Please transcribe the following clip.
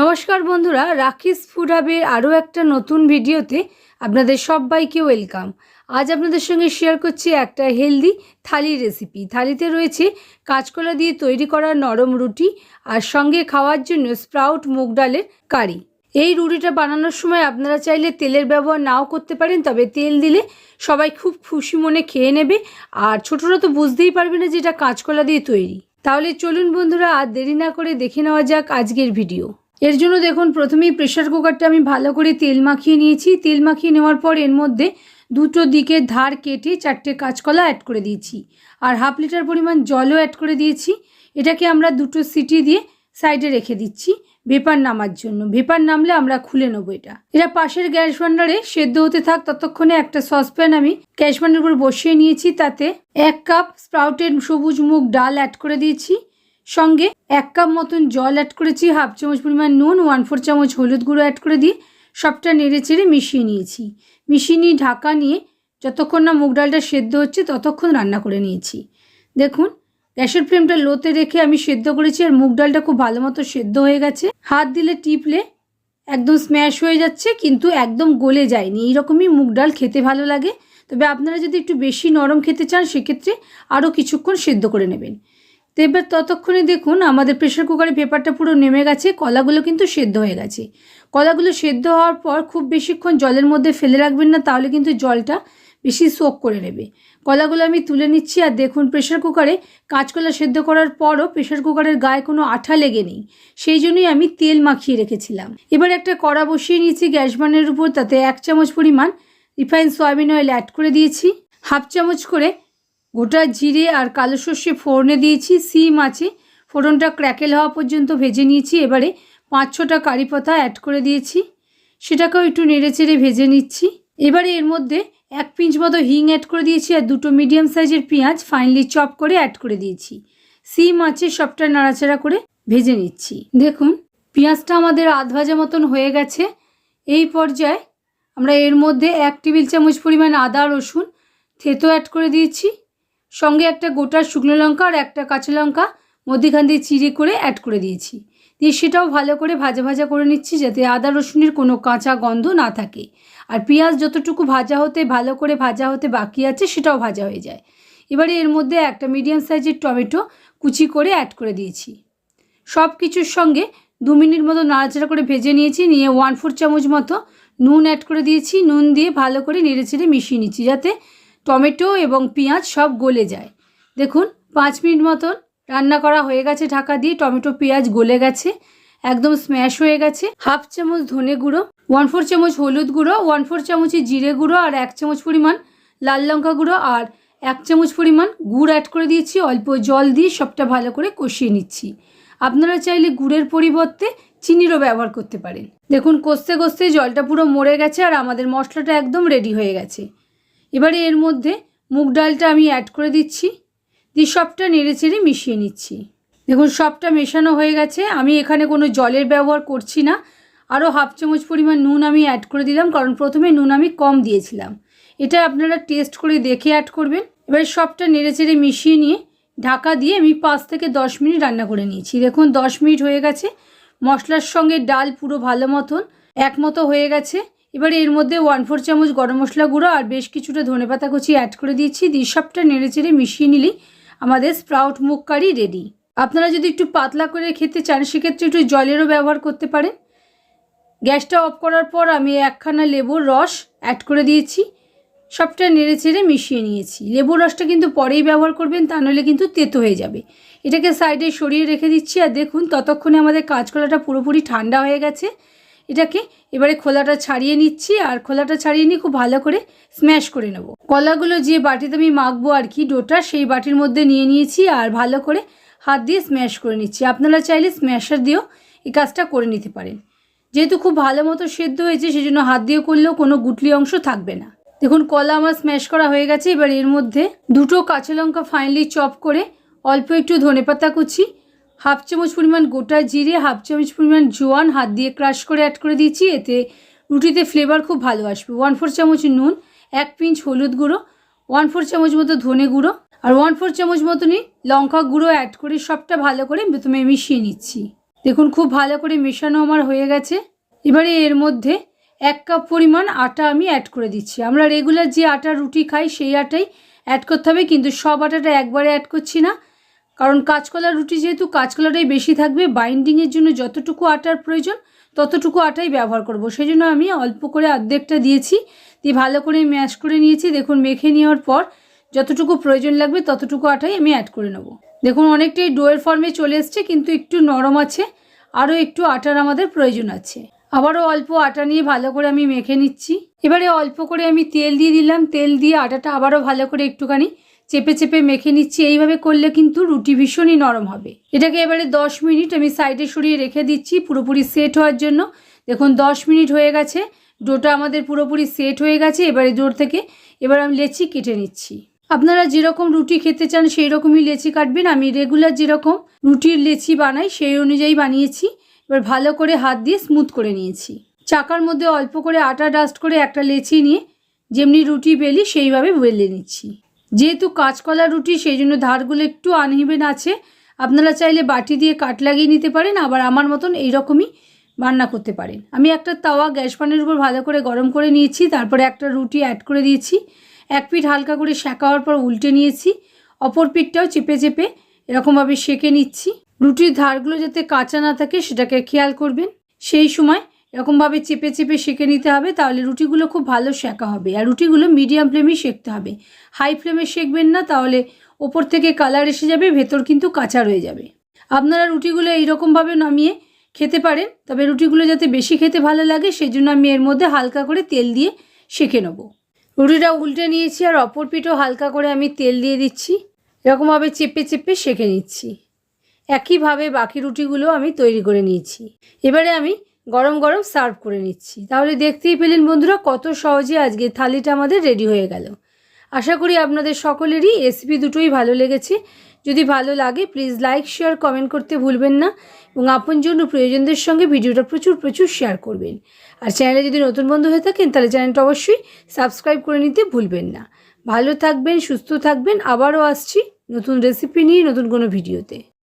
নমস্কার বন্ধুরা রাখিস ফুড হাবের আরও একটা নতুন ভিডিওতে আপনাদের সবাইকে ওয়েলকাম। আজ আপনাদের সঙ্গে শেয়ার করছি একটা হেলদি থালি রেসিপি থালিতে রয়েছে কাঁচকলা দিয়ে তৈরি করা নরম রুটি আর সঙ্গে খাওয়ার জন্য স্প্রাউট মুগ ডালের কারি। এই রুটিটা বানানোর সময় আপনারা চাইলে তেলের ব্যবহার নাও করতে পারেন, তবে তেল দিলে সবাই খুব খুশি মনে খেয়ে নেবে আর ছোটরা তো বুঝতেই পারবে না যে এটা কাঁচকলা দিয়ে তৈরি। তাহলে চলুন বন্ধুরা, আর দেরি না করে দেখে নেওয়া যাক আজকের ভিডিও। এর জন্য দেখুন, প্রথমেই প্রেশার কুকারটা আমি ভালো করে তেল মাখিয়ে নিয়েছি। তেল মাখিয়ে নেওয়ার পর এর মধ্যে দুটো দিকে ধার কেটে চারটে কাঁচকলা অ্যাড করে দিয়েছি। আর হাফ লিটার পরিমাণ জলও অ্যাড করে দিয়েছি। এটাকে আমরা দুটো সিটি দিয়ে সাইডে রেখে দিচ্ছি ভেপার নামার জন্য। ভেপার নামলে আমরা খুলে নেব এটা। এটা পাশের গ্যাস ভান্ডারে সেদ্ধ হতে থাক, ততক্ষণে একটা সসপ্যান আমি গ্যাস ভান্ডারের উপর বসিয়ে নিয়েছি। তাতে এক কাপ স্প্রাউটেড সবুজ মুগ ডাল অ্যাড করে দিয়েছি। সঙ্গে এক কাপ মতন জল অ্যাড করেছি হাফ চামচ পরিমাণ নুন ওয়ান ফোর চামচ হলুদ গুঁড়ো অ্যাড করে দিয়ে সবটা নেড়ে চেড়ে মিশিয়ে নিয়েছি। মিশিয়ে নিয়ে ঢাকা নিয়ে যতক্ষণ না মুগ ডালটা সেদ্ধ হচ্ছে ততক্ষণ রান্না করে নিয়েছি। দেখুন, গ্যাসের ফ্লেমটা লোতে রেখে আমি সেদ্ধ করেছি আর মুগ ডালটা খুব ভালো মতো সেদ্ধ হয়ে গেছে। হাত দিলে টিপলে একদম স্ম্যাশ হয়ে যাচ্ছে, কিন্তু একদম গলে যায়নি। এইরকমই মুগ ডাল খেতে ভালো লাগে। তবে আপনারা যদি একটু বেশি নরম খেতে চান, সেক্ষেত্রে আরও কিছুক্ষণ সেদ্ধ করে নেবেন। তো এবার ততক্ষণে দেখুন, আমাদের প্রেশার কুকারে পেপারটা পুরো নেমে গেছে, কলাগুলো কিন্তু সেদ্ধ হয়ে গেছে। কলাগুলো সেদ্ধ হওয়ার পর খুব বেশিক্ষণ জলের মধ্যে ফেলে রাখবেন না, তাহলে কিন্তু জলটা বেশি সোক করে নেবে। কলাগুলো আমি তুলে নিচ্ছি, আর দেখুন প্রেশার কুকারে কাঁচকলা সেদ্ধ করার পরও প্রেশার কুকারের গায়ে কোনো আঠা লেগে নেই। সেই জন্যই আমি তেল মাখিয়ে রেখেছিলাম। এবার একটা কড়া বসিয়ে নিয়েছি গ্যাস বানের উপর, তাতে এক চামচ পরিমাণ রিফাইন সয়াবিন অয়েল অ্যাড করে দিয়েছি। হাফ চামচ করে গোটা জিরে আর কালো সর্ষে ফোড়নে দিয়েছি, সিম আছে। ফোড়নটা ক্র্যাকেল হওয়া পর্যন্ত ভেজে নিয়েছি। এবারে পাঁচ ছটা কারি পাতা অ্যাড করে দিয়েছি। সেটাকেও একটু নেড়ে চেড়ে ভেজে নিচ্ছি। এবারে এর মধ্যে এক পিঞ্চ মতো হিং অ্যাড করে দিয়েছি আর দুটো মিডিয়াম সাইজের পেঁয়াজ ফাইনলি চপ করে অ্যাড করে দিয়েছি। সিম আছে, সবটা নাড়াচাড়া করে ভেজে নিচ্ছি। দেখুন, পেঁয়াজটা আমাদের আধ ভাজা মতন হয়ে গেছে। এই পর্যায়ে আমরা এর মধ্যে এক টেবিল চামচ পরিমাণ আদা রসুন থেতো অ্যাড করে দিয়েছি। সঙ্গে একটা গোটা শুকনো লঙ্কা আর একটা কাঁচা লঙ্কা, মধ্যিখান দিয়ে চিড়ে করে অ্যাড করে দিয়েছি। দিয়ে সেটাও ভালো করে ভাজা ভাজা করে নিচ্ছি যাতে আদা রসুনের কোনো কাঁচা গন্ধ না থাকে। আর পেঁয়াজ যতটুকু ভাজা হতে, ভালো করে ভাজা হতে বাকি আছে, সেটাও ভাজা হয়ে যায়। এবারে এর মধ্যে একটা মিডিয়াম সাইজের টমেটো কুচি করে অ্যাড করে দিয়েছি। সব কিছুর সঙ্গে দু মিনিট মতো নাড়াচাড়া করে ভেজে নিয়েছি, নিয়ে ওয়ান ফোর চামচ মতো নুন অ্যাড করে দিয়েছি। নুন দিয়ে ভালো করে নেড়ে চেড়ে মিশিয়ে নিচ্ছি যাতে টমেটো এবং পেঁয়াজ সব গলে যায়। দেখুন, পাঁচ মিনিট মতন রান্না করা হয়ে গেছে ঢাকা দিয়ে। টমেটো, পেঁয়াজ গলে গেছে, একদম স্ম্যাশ হয়ে গেছে। হাফ চামচ ধনে গুঁড়ো ওয়ান ফোর চামচ হলুদ গুঁড়ো ওয়ান ফোর চামচই জিরে গুঁড়ো আর এক চামচ পরিমাণ লাল লঙ্কা গুঁড়ো আর এক চামচ পরিমাণ গুড় অ্যাড করে দিয়েছি। অল্প জল দিয়ে সবটা ভালো করে কষিয়ে নিচ্ছি। আপনারা চাইলে গুড়ের পরিবর্তে চিনিরও ব্যবহার করতে পারেন। দেখুন, কষতে কষতে জলটা পুরো মরে গেছে আর আমাদের মশলাটা একদম রেডি হয়ে গেছে। এবারে এর মধ্যে মুগ ডালটা আমি অ্যাড করে দিচ্ছি, দিয়ে সবটা নেড়ে চেড়ে মিশিয়ে নিচ্ছি। দেখুন, সবটা মেশানো হয়ে গেছে। আমি এখানে কোনো জলের ব্যবহার করছি না। আরও হাফ চামচ পরিমাণ নুন আমি অ্যাড করে দিলাম, কারণ প্রথমে নুন আমি কম দিয়েছিলাম। এটা আপনারা টেস্ট করে দেখে অ্যাড করবেন। এবারে সবটা নেড়ে চেড়ে মিশিয়ে নিয়ে ঢাকা দিয়ে আমি পাঁচ থেকে দশ মিনিট রান্না করে নিয়েছি। দেখুন, দশ মিনিট হয়ে গেছে। মশলার সঙ্গে ডাল পুরো ভালো মতন এক মতো হয়ে গেছে। এবারে এর মধ্যে ওয়ান ফোর চামচ গরম মশলা গুঁড়ো আর বেশ কিছুটা ধনেপাতা কুচি অ্যাড করে দিয়েছি। দিয়ে সবটা নেড়ে চেড়ে মিশিয়ে নিলেই আমাদের স্প্রাউট মুগ কারি রেডি আপনারা যদি একটু পাতলা করে খেতে চান, সেক্ষেত্রে একটু জলেরও ব্যবহার করতে পারেন। গ্যাসটা অফ করার পর আমি একখানা লেবুর রস অ্যাড করে দিয়েছি। সবটা নেড়ে চেড়ে মিশিয়ে নিয়েছি। লেবুর রসটা কিন্তু পরেই ব্যবহার করবেন, তা নাহলে কিন্তু তেতো হয়ে যাবে। এটাকে সাইডে সরিয়ে রেখে দিচ্ছি, আর দেখুন ততক্ষণে আমাদের কাঁচকলাটা পুরোপুরি ঠান্ডা হয়ে গেছে। এটাকে এবারে খোলাটা ছাড়িয়ে নিচ্ছি, আর খোলাটা ছাড়িয়ে নিয়ে খুব ভালো করে স্ম্যাশ করে নেব। কলাগুলো যে বাটিতে আমি মাখবো আর কি ডোটা, সেই বাটির মধ্যে নিয়ে নিয়েছি আর ভালো করে হাত দিয়ে স্ম্যাশ করে নিচ্ছি। আপনারা চাইলে স্ম্যাশার দিয়েও এই কাজটা করে নিতে পারেন। যেহেতু খুব ভালো মতো সেদ্ধ হয়েছে, সেজন্য হাত দিয়ে করলেও কোনো গুটলি অংশ থাকবে না। দেখুন, কলা আমার স্ম্যাশ করা হয়ে গেছে। এবার এর মধ্যে দুটো কাঁচা লঙ্কা ফাইনালি চপ করে অল্প একটু ধনেপাতা কুচি হাফ চামচ পরিমাণ গোটা জিরে, হাফ চামচ পরিমাণ জোয়ান, হাত দিয়ে ক্রাশ করে অ্যাড করে দিয়েছি এতে রুটিতে ফ্লেভার খুব ভালো আসবে। ওয়ান ফোর চামচ নুন, এক পিঞ্চ হলুদ গুঁড়ো ওয়ান ফোর চামচ মতো ধনে গুঁড়ো আর ওয়ান ফোর চামচ মতনই লঙ্কা গুঁড়ো অ্যাড করে সবটা ভালো করে প্রথমে মিশিয়ে নিচ্ছি। দেখুন খুব ভালো করে মেশানো আমার হয়ে গেছে। এবারে এর মধ্যে এক কাপ পরিমাণ আটা আমি অ্যাড করে দিচ্ছি। আমরা রেগুলার যে আটা রুটি খাই সেই আটাই অ্যাড করতে হবে, কিন্তু সব আটাটা একবারে অ্যাড করছি না। কারণ কাঁচকলার রুটি যেহেতু কাঁচকলাটাই বেশি থাকবে বাইন্ডিংয়ের জন্য যতটুকু আটার প্রয়োজন ততটুকু আটাই ব্যবহার করব। সেই জন্য আমি অল্প করে অর্ধেকটা দিয়েছি, দিয়ে ভালো করে ম্যাশ করে নিয়েছি। দেখুন, মেখে নেওয়ার পর যতটুকু প্রয়োজন লাগবে ততটুকু আটাই আমি অ্যাড করে নেব। দেখুন, অনেকটাই ডোয়ের ফর্মে চলে এসছে, কিন্তু একটু নরম আছে, আরও একটু আটার আমাদের প্রয়োজন আছে। আবারও অল্প আটা নিয়ে ভালো করে আমি মেখে নিচ্ছি। এবারে অল্প করে আমি তেল দিয়ে দিলাম, তেল দিয়ে আটাটা আবারও ভালো করে একটুখানি চেপে চেপে মেখে নিচ্ছি, এইভাবে করলে কিন্তু রুটি ভীষণই নরম হবে। এটাকে এবারে দশ মিনিট আমি সাইডে সরিয়ে রেখে দিচ্ছি পুরোপুরি সেট হওয়ার জন্য। দেখুন, দশ মিনিট হয়ে গেছে, ডোটা আমাদের পুরোপুরি সেট হয়ে গেছে, এবারে ডোর থেকে এবার আমি লেচি কেটে নিচ্ছি। আপনারা যেরকম রুটি খেতে চান সেই রকমই লেচি কাটবেন। আমি রেগুলার যেরকম রুটির লেচি বানাই সেই অনুযায়ী বানিয়েছি। এবার ভালো করে হাত দিয়ে স্মুথ করে নিয়েছি। চাকার মধ্যে অল্প করে আটা ডাস্ট করে একটা লেচি নিয়ে যেমনি রুটি বেলি সেইভাবে বেলে নিচ্ছি। যেহেতু কাঁচকলা রুটি, সেই জন্য ধারগুলো একটু আনহিবেন আছে। আপনারা চাইলে বাটি দিয়ে কাট লাগিয়ে নিতে পারেন, আবার আমার মতন এইরকমই রান্না করতে পারেন। আমি একটা তাওয়া গ্যাস পানের উপর ভালো করে গরম করে নিয়েছি, তারপরে একটা রুটি অ্যাড করে দিয়েছি। এক পিঠ হালকা করে সেঁকা হওয়ার পর উল্টে নিয়েছি। অপর পিঠটাও চেপে চেপে এরকমভাবে সেঁকে নিচ্ছি। রুটির ধারগুলো যাতে কাঁচা না থাকে, সেটাকে খেয়াল করবেন। সেই সময় এরকমভাবে চেপে চেপে সেঁকে নিতে হবে, তাহলে রুটিগুলো খুব ভালো সেঁকা হবে। আর রুটিগুলো মিডিয়াম ফ্লেমেই সেঁকতে হবে। হাই ফ্লেমে সেঁকবেন না, তাহলে ওপর থেকে কালার এসে যাবে, ভেতর কিন্তু কাঁচা রয়ে যাবে। আপনারা রুটিগুলো এইরকমভাবে নামিয়ে খেতে পারেন, তবে রুটিগুলো যাতে বেশি খেতে ভালো লাগে সেই জন্য আমি এর মধ্যে হালকা করে তেল দিয়ে সেঁকে নেব। রুটিটা উল্টে নিয়েছি, আর অপর পিঠও হালকা করে আমি তেল দিয়ে দিচ্ছি। এরকমভাবে চেপে চেপে সেঁকে নিচ্ছি। একইভাবে বাকি রুটিগুলো আমি তৈরি করে নিয়েছি। এবারে আমি গরম গরম সার্ভ করে নিচ্ছি। তাহলে দেখতেই পেলেন বন্ধুরা, কত সহজে আজকে থালিটা আমাদের রেডি হয়ে গেল। আশা করি আপনাদের সকলেরই রেসিপি দুটোই ভালো লেগেছে। যদি ভালো লাগে প্লিজ লাইক শেয়ার কমেন্ট করতে ভুলবেন না এবং আপনজন ও প্রিয়জনদের সঙ্গে ভিডিওটা প্রচুর প্রচুর শেয়ার করবেন। আর চ্যানেলে যদি নতুন বন্ধু হয়ে থাকেন, তাহলে চ্যানেলটা অবশ্যই সাবস্ক্রাইব করে নিতে ভুলবেন না। ভালো থাকবেন, সুস্থ থাকবেন, আবারও আসছি নতুন রেসিপি নিয়ে, নতুন কোনো ভিডিওতে